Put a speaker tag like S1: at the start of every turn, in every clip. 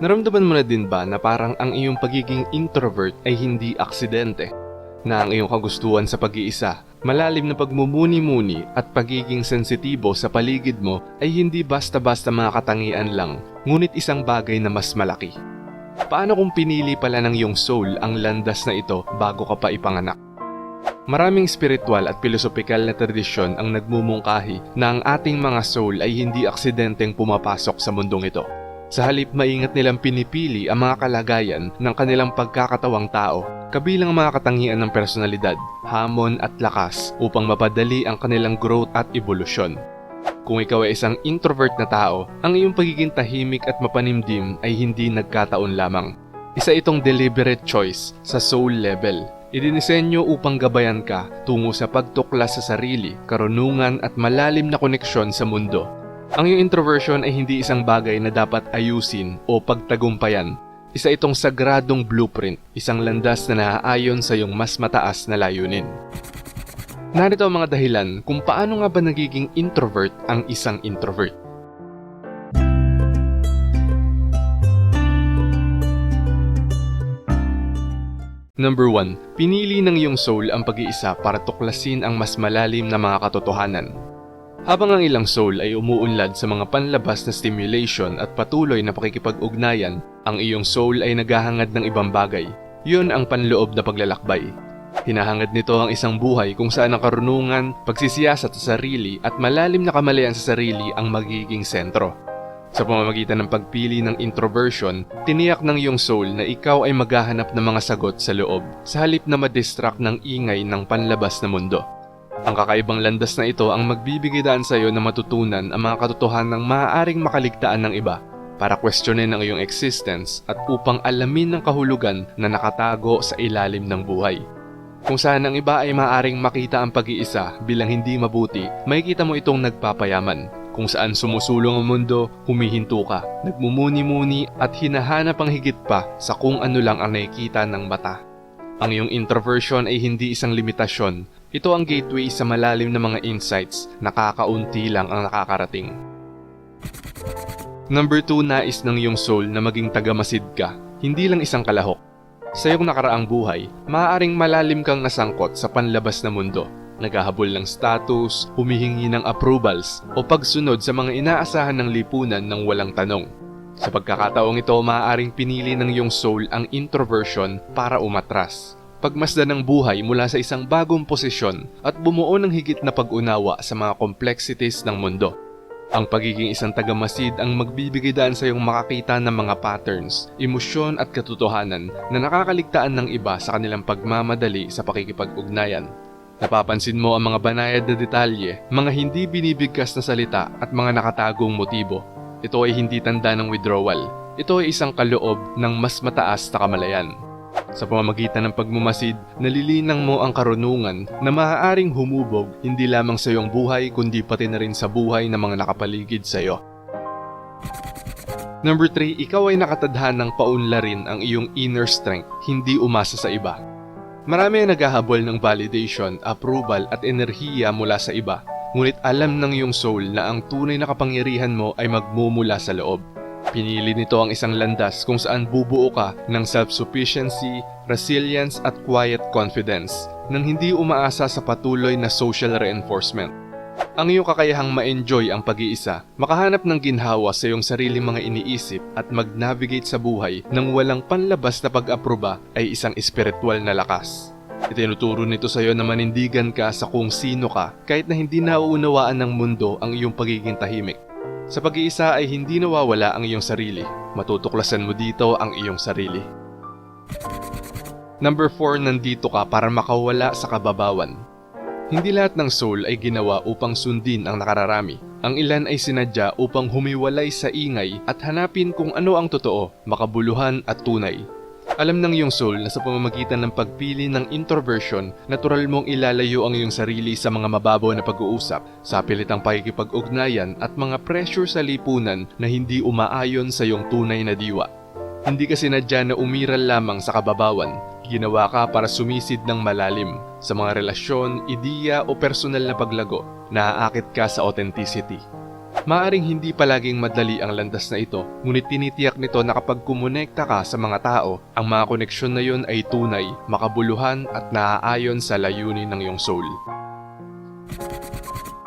S1: Naramdaman mo na din ba na parang ang iyong pagiging introvert ay hindi aksidente? Na ang iyong kagustuhan sa pag-iisa, malalim na pagmumuni-muni at pagiging sensitibo sa paligid mo ay hindi basta-basta mga katangian lang, ngunit isang bagay na mas malaki. Paano kung pinili pala ng iyong soul ang landas na ito bago ka pa ipanganak? Maraming spiritual at pilosopikal na tradisyon ang nagmumungkahi na ang ating mga soul ay hindi aksidenteng pumapasok sa mundong ito. Sa halip maingat nilang pinipili ang mga kalagayan ng kanilang pagkakatawang tao, kabilang ang mga katangian ng personalidad, hamon at lakas upang mapadali ang kanilang growth at evolusyon. Kung ikaw ay isang introvert na tao, ang iyong pagiging tahimik at mapanimdim ay hindi nagkataon lamang. Isa itong deliberate choice sa soul level. Idinisenyo upang gabayan ka tungo sa pagtuklas sa sarili, karunungan at malalim na koneksyon sa mundo. Ang iyong introversion ay hindi isang bagay na dapat ayusin o pagtagumpayan. Isa itong sagradong blueprint, isang landas na naaayon sa iyong mas mataas na layunin. Narito ang mga dahilan kung paano nga ba nagiging introvert ang isang introvert. Number 1. Pinili ng iyong soul ang pag-iisa para tuklasin ang mas malalim na mga katotohanan. Habang ang ilang soul ay umuunlad sa mga panlabas na stimulation at patuloy na pakikipag-ugnayan, ang iyong soul ay naghahangad ng ibang bagay. Yun ang panloob na paglalakbay. Hinahangad nito ang isang buhay kung saan ang karunungan, pagsisiyasat sa sarili at malalim na kamalayan sa sarili ang magiging sentro. Sa pamamagitan ng pagpili ng introversion, tiniyak ng iyong soul na ikaw ay maghahanap ng mga sagot sa loob sa halip na madistract ng ingay ng panlabas na mundo. Ang kakaibang landas na ito ang magbibigay daan sa iyo na matutunan ang mga katotohanan ng maaaring makaligtaan ng iba para questionin ang iyong existence at upang alamin ng kahulugan na nakatago sa ilalim ng buhay. Kung saan ang iba ay maaaring makita ang pag-iisa bilang hindi mabuti, makikita mo itong nagpapayaman. Kung saan sumusulong ang mundo, humihinto ka, nagmumuni-muni at hinahanap ang higit pa sa kung ano lang ang nakikita ng mata. Ang iyong introversion ay hindi isang limitasyon. Ito ang gateway sa malalim na mga insights na kakaunti lang ang nakakarating. Number 2 nais ng iyong soul na maging tagamasid ka, hindi lang isang kalahok. Sa iyong nakaraang buhay, maaaring malalim kang nasangkot sa panlabas na mundo. Naghahabol ng status, humihingi ng approvals, o pagsunod sa mga inaasahan ng lipunan ng walang tanong. Sa pagkakataong ito, maaaring pinili ng iyong soul ang introversion para umatras. Pagmasdan ng buhay mula sa isang bagong posisyon at bumuo ng higit na pag-unawa sa mga complexities ng mundo. Ang pagiging isang tagamasid ang magbibigay daan sa iyong makakita ng mga patterns, emosyon at katotohanan na nakakaligtaan ng iba sa kanilang pagmamadali sa pakikipag-ugnayan. Napapansin mo ang mga banayad na detalye, mga hindi binibigkas na salita at mga nakatagong motibo. Ito ay hindi tanda ng withdrawal. Ito ay isang kaloob ng mas mataas na kamalayan. Sa pamamagitan ng pagmamasid, nalilinang mo ang karunungan na maaaring humubog hindi lamang sa iyong buhay kundi pati na rin sa buhay ng mga nakapaligid sa iyo. Number 3, ikaw ay nakatadhanang paunlarin ang iyong inner strength, hindi umasa sa iba. Marami ang naghahabol ng validation, approval at enerhiya mula sa iba, ngunit alam ng iyong soul na ang tunay na kapangyarihan mo ay magmumula sa loob. Pinili nito ang isang landas kung saan bubuo ka ng self-sufficiency, resilience at quiet confidence nang hindi umaasa sa patuloy na social reinforcement. Ang iyong kakayahang ma-enjoy ang pag-iisa, makahanap ng ginhawa sa iyong sariling mga iniisip at mag-navigate sa buhay nang walang panlabas na pag-aproba ay isang espiritual na lakas. Itinuturo nito sa iyo na manindigan ka sa kung sino ka kahit na hindi nauunawaan ng mundo ang iyong pagiging tahimik. Sa pag-iisa ay hindi nawawala ang iyong sarili. Matutuklasan mo dito ang iyong sarili. Number 4, nandito ka para makawala sa kababawan. Hindi lahat ng soul ay ginawa upang sundin ang nakararami. Ang ilan ay sinadya upang humiwalay sa ingay at hanapin kung ano ang totoo, makabuluhan at tunay. Alam ng iyong soul na sa pamamagitan ng pagpili ng introversion, natural mong ilalayo ang iyong sarili sa mga mababaw na pag-uusap, sa pilitang pakikipag-ugnayan at mga pressure sa lipunan na hindi umaayon sa iyong tunay na diwa. Hindi ka sinadya na umiral lamang sa kababawan, ginawa ka para sumisid ng malalim sa mga relasyon, ideya o personal na paglago, naaakit ka sa authenticity. Maaring hindi palaging madali ang landas na ito, ngunit tinitiyak nito na kapag kumonekta ka sa mga tao, ang mga koneksyon na yun ay tunay, makabuluhan at naaayon sa layunin ng iyong soul.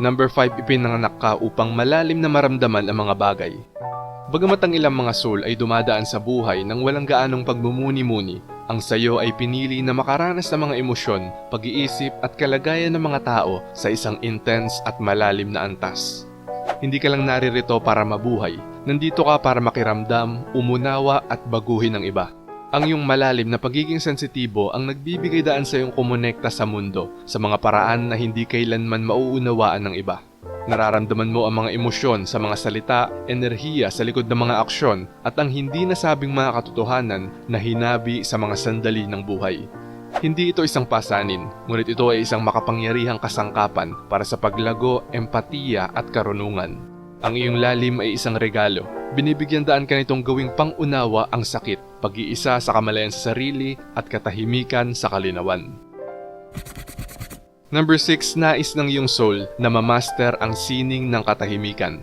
S1: Number 5, ipinanganak ka upang malalim na maramdaman ang mga bagay. Bagamat ang ilang mga soul ay dumadaan sa buhay nang walang gaanong pagmumuni-muni, ang sayo ay pinili na makaranas ng mga emosyon, pag-iisip at kalagayan ng mga tao sa isang intense at malalim na antas. Hindi ka lang naririto para mabuhay, nandito ka para makiramdam, umunawa at baguhin ang iba. Ang iyong malalim na pagiging sensitibo ang nagbibigay daan sa iyong kumonekta sa mundo sa mga paraan na hindi kailanman mauunawaan ng iba. Nararamdaman mo ang mga emosyon sa mga salita, enerhiya sa likod ng mga aksyon at ang hindi nasabing mga katotohanan na hinabi sa mga sandali ng buhay. Hindi ito isang pasanin, ngunit ito ay isang makapangyarihang kasangkapan para sa paglago, empatiya at karunungan. Ang iyong lalim ay isang regalo. Binibigyan daan ka nitong gawing pangunawa ang sakit, pag-iisa sa kamalayan sa sarili at katahimikan sa kalinawan. Number 6, nais ng iyong soul na mamaster ang sining ng katahimikan.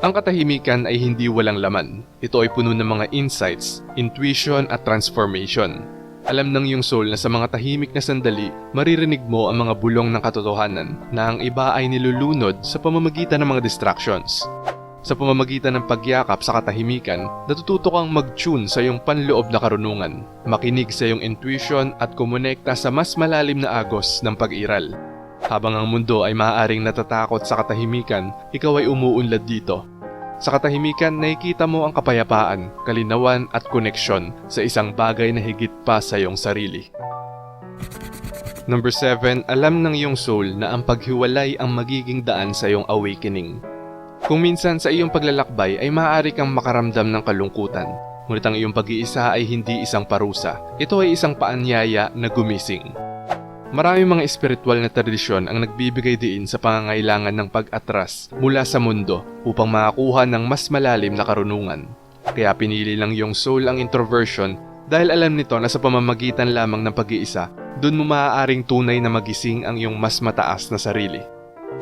S1: Ang katahimikan ay hindi walang laman. Ito ay puno ng mga insights, intuition at transformation. Alam ng iyong soul na sa mga tahimik na sandali, maririnig mo ang mga bulong ng katotohanan na ang iba ay nilulunod sa pamamagitan ng mga distractions. Sa pamamagitan ng pagyakap sa katahimikan, natututo kang mag-tune sa iyong panloob na karunungan, makinig sa iyong intuition at kumonekta sa mas malalim na agos ng pag-iral. Habang ang mundo ay maaaring natatakot sa katahimikan, ikaw ay umuunlad dito. Sa katahimikan, nakikita mo ang kapayapaan, kalinawan at koneksyon sa isang bagay na higit pa sa iyong sarili. Number 7, alam ng iyong soul na ang paghiwalay ang magiging daan sa iyong awakening. Kung minsan sa iyong paglalakbay ay maaari kang makaramdam ng kalungkutan, ngunit ang iyong pag-iisa ay hindi isang parusa. Ito ay isang paanyaya na gumising. Maraming mga espiritual na tradisyon ang nagbibigay diin sa pangangailangan ng pag-atras mula sa mundo upang makakuha ng mas malalim na karunungan. Kaya pinili lang yung soul ang introversion dahil alam nito na sa pamamagitan lamang ng pag-iisa, doon mo maaaring tunay na magising ang iyong mas mataas na sarili.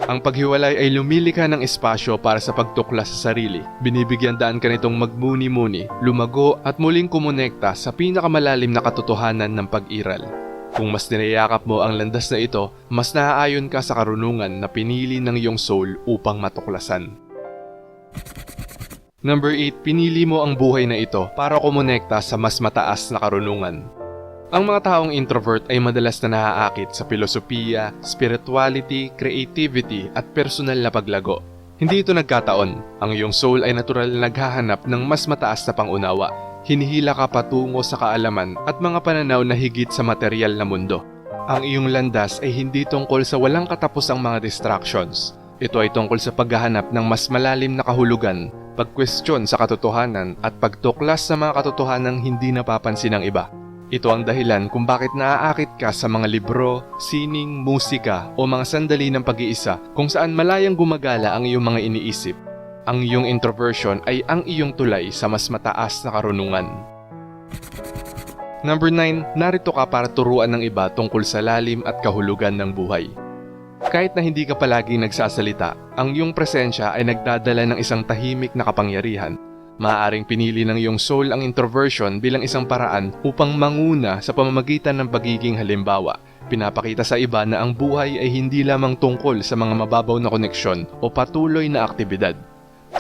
S1: Ang paghiwalay ay lumilika ng espasyo para sa pagtuklas sa sarili. Binibigyan daan ka nitong magmuni-muni, lumago at muling kumonekta sa pinakamalalim na katotohanan ng pag-iral. Kung mas ninayakap mo ang landas na ito, mas naaayon ka sa karunungan na pinili ng iyong soul upang matuklasan. Number 8, pinili mo ang buhay na ito para kumonekta sa mas mataas na karunungan. Ang mga taong introvert ay madalas na naaakit sa filosofiya, spirituality, creativity at personal na paglago. Hindi ito nagkataon. Ang iyong soul ay natural na naghahanap ng mas mataas na pangunawa. Hinihila ka patungo sa kaalaman at mga pananaw na higit sa material na mundo. Ang iyong landas ay hindi tungkol sa walang katapusang mga distractions. Ito ay tungkol sa paghahanap ng mas malalim na kahulugan, pagkwestiyon sa katotohanan at pagtuklas sa mga katotohanang hindi napapansin ng iba. Ito ang dahilan kung bakit naaakit ka sa mga libro, sining, musika o mga sandali ng pag-iisa kung saan malayang gumagala ang iyong mga iniisip. Ang iyong introversion ay ang iyong tulay sa mas mataas na karunungan. Number 9, narito ka para turuan ng iba tungkol sa lalim at kahulugan ng buhay. Kahit na hindi ka palaging nagsasalita, ang iyong presensya ay nagdadala ng isang tahimik na kapangyarihan Maaaring pinili ng iyong soul ang introversion bilang isang paraan upang manguna sa pamamagitan ng pagiging halimbawa. Pinapakita sa iba na ang buhay ay hindi lamang tungkol sa mga mababaw na koneksyon o patuloy na aktibidad.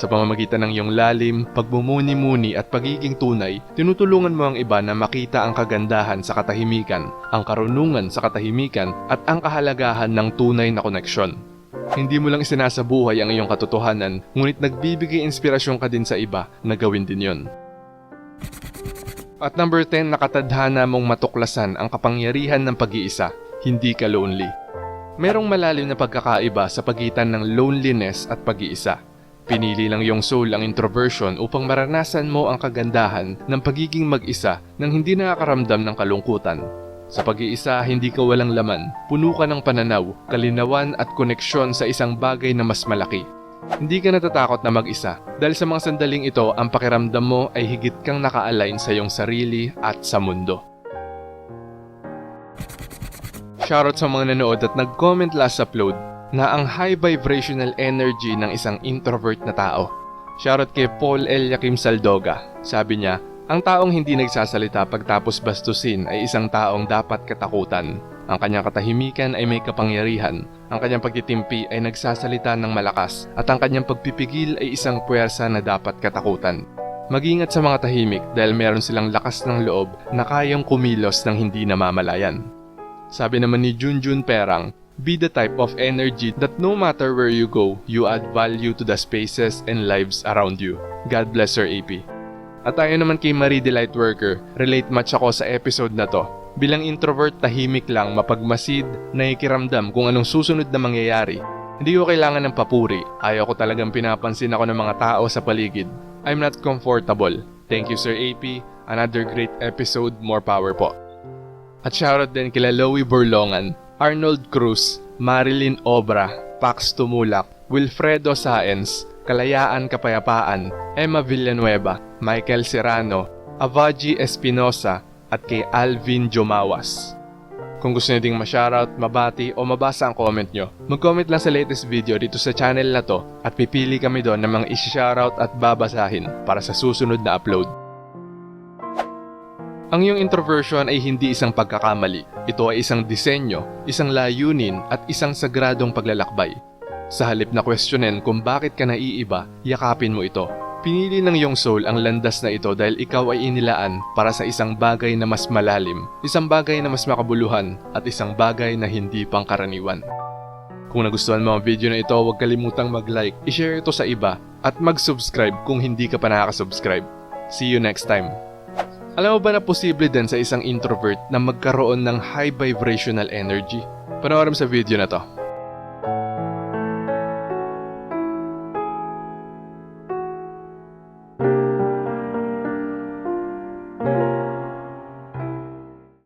S1: Sa pamamagitan ng iyong lalim, pagmumuni-muni at pagiging tunay, tinutulungan mo ang iba na makita ang kagandahan sa katahimikan, ang karunungan sa katahimikan at ang kahalagahan ng tunay na koneksyon. Hindi mo lang isinasabuhay ang iyong katotohanan, ngunit nagbibigay inspirasyon ka din sa iba na gawin din yon. At number 10, nakatadhana mong matuklasan ang kapangyarihan ng pag-iisa, hindi ka lonely. Merong malalim na pagkakaiba sa pagitan ng loneliness at pag-iisa. Pinili lang yung soul ang introversion upang maranasan mo ang kagandahan ng pagiging mag-isa nang hindi nakakaramdam ng kalungkutan. Sa pag-iisa, hindi ka walang laman. Puno ka ng pananaw, kalinawan at koneksyon sa isang bagay na mas malaki. Hindi ka natatakot na mag-isa dahil sa mga sandaling ito, ang pakiramdam mo ay higit kang naka-align sa iyong sarili at sa mundo. Shoutout sa mga nanood at nag-comment last upload. Na ang high vibrational energy ng isang introvert na tao. Shoutout kay Paul Eliakim Saldoga. Sabi niya, ang taong hindi nagsasalita pagtapos bastusin ay isang taong dapat katakutan. Ang kanyang katahimikan ay may kapangyarihan. Ang kanyang pagtitimpi ay nagsasalita ng malakas. At ang kanyang pagpipigil ay isang puwersa na dapat katakutan. Mag-ingat sa mga tahimik dahil meron silang lakas ng loob na kayang kumilos ng hindi namamalayan. Sabi naman ni Junjun Perang, Be the type of energy that no matter where you go, you add value to the spaces and lives around you. God bless Sir AP. At tayo naman kay Marie the Lightworker, relate much ako sa episode na to. Bilang introvert, tahimik lang, mapagmasid, nakikiramdam kung anong susunod na mangyayari. Hindi ko kailangan ng papuri, ayaw ko talagang pinapansin ako ng mga tao sa paligid. I'm not comfortable. Thank you Sir AP, another great episode, more power po. At shoutout din kila Loie Borlongan, Arnold Cruz, Marilyn Obra, Pax Tumulak, Wilfredo Saenz, Kalayaan Kapayapaan, Emma Villanueva, Michael Serrano, Avaji Espinosa, at kay Alvin Jomawas. Kung gusto nyo ding ma-shoutout, mabati o mabasa ang comment nyo, mag-comment lang sa latest video dito sa channel na to at pipili kami doon ng mga isi-shoutout at babasahin para sa susunod na upload. Ang iyong introversion ay hindi isang pagkakamali. Ito ay isang disenyo, isang layunin at isang sagradong paglalakbay. Sa halip na questionin kung bakit ka naiiba, yakapin mo ito. Pinili ng iyong soul ang landas na ito dahil ikaw ay inilaan para sa isang bagay na mas malalim, isang bagay na mas makabuluhan, at isang bagay na hindi pangkaraniwan. Kung nagustuhan mo ang video na ito, huwag kalimutang mag-like, i-share ito sa iba, at mag-subscribe kung hindi ka pa nakaka-subscribe. See you next time! Alam mo ba na posible din sa isang introvert na magkaroon ng high vibrational energy? Panoorin sa video na to.